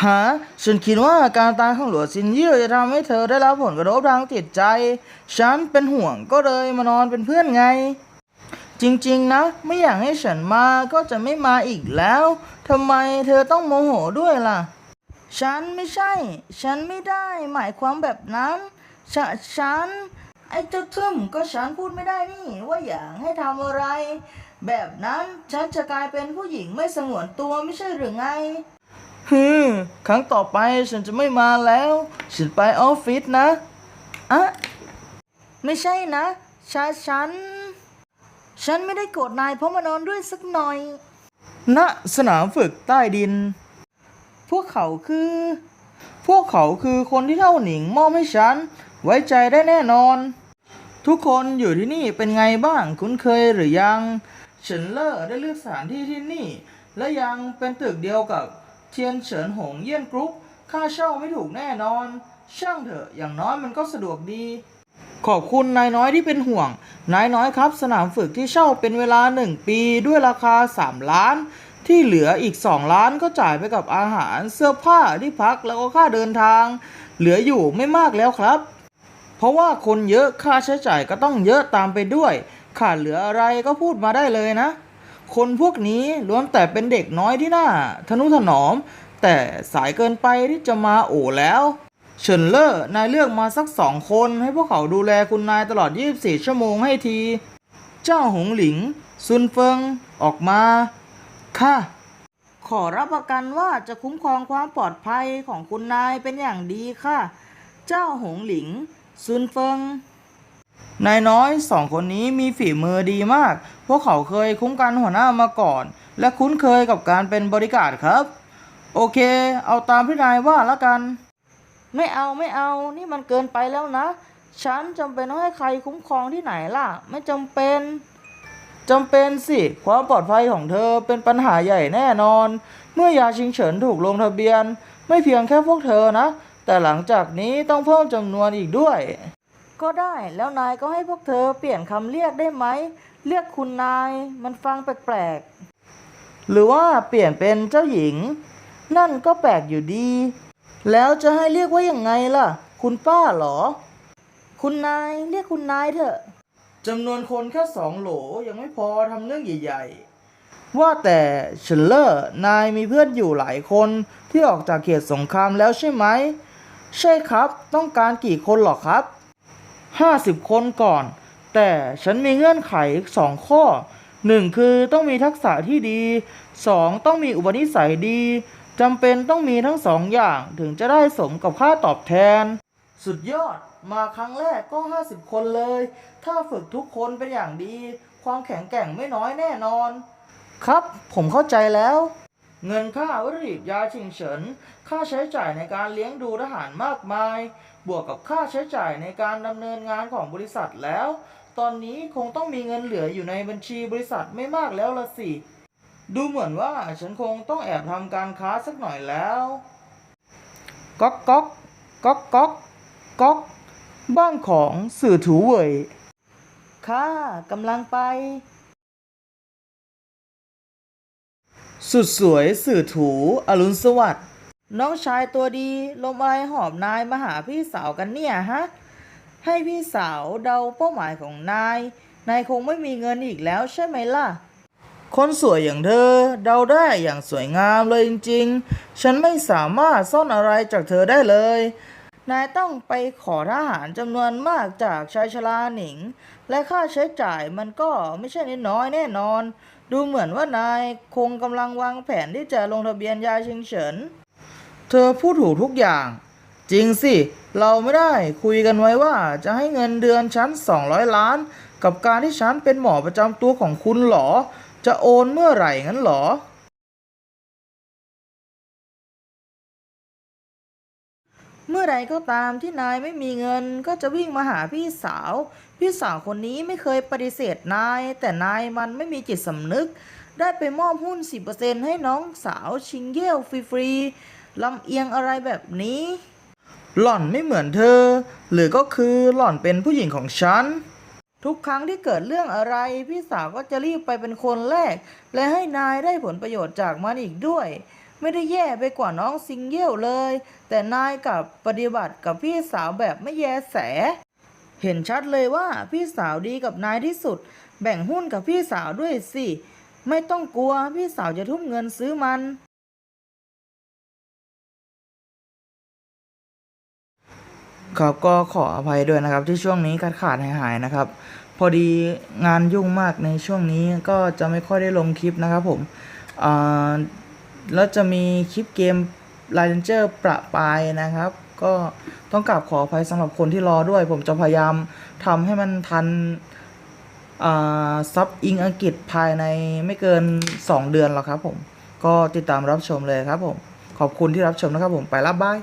ฮะฉันคิดว่าการตายของหลวงซินเยี่จะทำให้เธอได้รับผลกระทบทางจิตใจ ฉันเป็นห่วงก็เลยมานอนเป็นเพื่อนไง จริงๆนะ ไม่อยากให้ฉันมาก็จะไม่มาอีกแล้วทำไมเธอต้องโมโหด้วยล่ะ ฉันไม่ใช่ ฉันไม่ได้หมายความแบบนั้น ฉะฉัน ไอ้เจ้าทึมก็ฉันพูดไม่ได้นี่ ว่าอยากให้ทำอะไร แบบนั้นฉันจะกลายเป็นผู้หญิงไม่สงวนตัวไม่ใช่หรือไง ฮึครั้งต่อไปฉันจะไม่มาแล้ว ฉันไปออฟฟิศนะ อะไม่ใช่นะฉันฉัน ฉันไม่ได้โกรธนายเพราะมานอนด้วยสักหน่อย ณ สนามฝึกใต้ดิน พวกเขาคือ พวกเขาคือคนที่เท่าหนิงมอบให้ฉัน ไว้ใจได้แน่นอน ทุกคนอยู่ที่นี่เป็นไงบ้างคุ้นเคยหรือยังฉินเลอร์ได้เลือกสถานที่ที่นี่ และยังเป็นตึกเดียวกับ เทียนเฉินหงเยี่ยนกรุ๊ปค่าเช่าไม่ถูกแน่นอน ช่างเถอะอย่างน้อยมันก็สะดวกดี ขอบคุณนายน้อยที่เป็นห่วง นายน้อยครับ สนามฝึกที่เช่าเป็นเวลาหนึ่งปีด้วยราคา 3 ล้าน ที่เหลืออีก 2 ล้านก็จ่ายไปกับอาหารเสื้อผ้าที่พักแล้วก็ค่าเดินทาง เหลืออยู่ไม่มากแล้วครับ เพราะว่าคนเยอะค่าใช้จ่ายก็ต้องเยอะตามไปด้วย ขาดเหลืออะไรก็พูดมาได้เลยนะ คนพวกนี้ล้วนแต่เป็นเด็กน้อยที่น่าทนุถนอม แต่สายเกินไปที่จะมาโอ้แล้วเฉินเลอร์นายเลือกมาสักสองคน ให้พวกเขาดูแลคุณนายตลอด 24 ชั่วโมงให้ที เจ้าหงหลิง ซุนเฟิง ออกมา ค่ะ ขอรับประกันว่าจะคุ้มครองความปลอดภัยของคุณนายเป็นอย่างดีค่ะ เจ้าหงหลิง ซุนเฟิง นายน้อยสองคนนี้มีฝีมือดีมาก พวกเขาเคยคุ้มกันหัวหน้ามาก่อน และคุ้นเคยกับการเป็นบริการดครับ โอเค เอาตามที่นายว่าแล้วกัน ไม่เอาไม่เอา นี่มันเกินไปแล้วนะ ฉันจำเป็นต้องให้ใครคุ้มครองที่ไหนล่ะ ไม่จำเป็นจำเป็นสิ ความปลอดภัยของเธอเป็นปัญหาใหญ่แน่นอน เมื่อยาชิงเฉินถูกลงทะเบียน ไม่เพียงแค่พวกเธอนะ แต่หลังจากนี้ต้องเพิ่มจำนวนอีกด้วย ก็ได้ แล้วนายก็ให้พวกเธอเปลี่ยนคำเรียกได้ไหม เรียกคุณนายมันฟังแปลกๆ หรือว่าเปลี่ยนเป็นเจ้าหญิง นั่นก็แปลกอยู่ดี แล้วจะให้เรียกว่าอย่างไงล่ะ คุณป้าหรอ คุณนายเรียกคุณนายเถอะจำนวนคนแค่สองโหลยังไม่พอทำเรื่องใหญ่ๆ ว่าแต่เชลเลอร์นายมีเพื่อนอยู่หลายคนที่ออกจากเขตสงครามแล้วใช่ไหม ใช่ครับ ต้องการกี่คนหรอครับ ห้าสิบคนก่อน แต่ฉันมีเงื่อนไขสองข้อหนึ่งคือต้องมีทักษะที่ดีสองต้องมีอุปนิสัยดีจำเป็นต้องมีทั้งสองอย่างถึงจะได้สมกับค่าตอบแทน สุดยอดมาครั้งแรกก็ 50 คนเลย ถ้าฝึกทุกคนเป็นอย่างดี ความแข็งแกร่งไม่น้อยแน่นอน ครับ ผมเข้าใจแล้ว เงินค่าวัตถุดิบยาชิงเฉิน ค่าใช้จ่ายในการเลี้ยงดูทหารมากมาย บวกกับค่าใช้จ่ายในการดำเนินงานของบริษัทแล้ว ตอนนี้คงต้องมีเงินเหลืออยู่ในบัญชีบริษัทไม่มากแล้วละสิ ดูเหมือนว่าฉันคงต้องแอบทำการค้าสักหน่อยแล้วก๊อกก๊อกก๊อกก๊อกก๊อกบ้านของสื่อถูเว่ยค่ะกำลังไป สุดสวยสื่อถูอรุณสวัสดิ์น้องชายตัวดีลมอะไรหอบนายมาหาพี่สาวกันเนี่ยฮะ ให้พี่สาวเดาเป้าหมายของนาย นายคงไม่มีเงินอีกแล้วใช่ไหมล่ะ คนสวยอย่างเธอ เดาได้อย่างสวยงามเลยจริงๆ ฉันไม่สามารถซ่อนอะไรจากเธอได้เลย นายต้องไปขอทหารจำนวนมากจากชายชราหนิง และค่าใช้จ่ายมันก็ไม่ใช่น้อยแน่นอน ดูเหมือนว่านายคงกำลังวางแผนที่จะลงทะเบียนยาชิงเฉิน เธอพูดถูกทุกอย่าง จริงสิ เราไม่ได้คุยกันไว้ว่าจะให้เงินเดือนฉัน200 ล้าน กับการที่ฉันเป็นหมอประจำตัวของคุณหรอ จะโอนเมื่อไหร่งั้นหรอ เมื่อใดก็ตามที่นายไม่มีเงินก็จะวิ่งมาหาพี่สาว พี่สาวคนนี้ไม่เคยปฏิเสธนาย แต่นายมันไม่มีจิตสำนึก ได้ไปมอบหุ้น 10%ให้น้องสาวชิงเย่วฟรีๆลำเอียงอะไรแบบนี้ หล่อนไม่เหมือนเธอ หรือก็คือหล่อนเป็นผู้หญิงของฉัน ทุกครั้งที่เกิดเรื่องอะไร พี่สาวก็จะรีบไปเป็นคนแรก และให้นายได้ผลประโยชน์จากมันอีกด้วย ไม่ได้แย่ไปกว่าน้องซิงเกิลเลย แต่นายกับปฏิบัติกับพี่สาวแบบไม่แยแส เห็นชัดเลยว่าพี่สาวดีกับนายที่สุด แบ่งหุ้นกับพี่สาวด้วยสิ ไม่ต้องกลัวพี่สาวจะทุ่มเงินซื้อมันครับก็ขออภัยด้วยนะครับที่ช่วงนี้ขาดขาดหายหายๆนะครับ พอดีงานยุ่งมากในช่วงนี้ก็จะไม่ค่อยได้ลงคลิปนะครับผมอ่า แล้วจะมีคลิปเกมไลเ e นเจอร์ประปายนะครับ ก็ต้องกราบขออภัยสำหรับคนที่รอด้วย ผมจะพยายามทำให้มันทันซับอิงอังกฤษภายในไม่เกิน 2 เดือนหรอกครับผม ก็ติดตามรับชมเลยครับผม ขอบคุณที่รับชมนะครับผมไปล้วบาย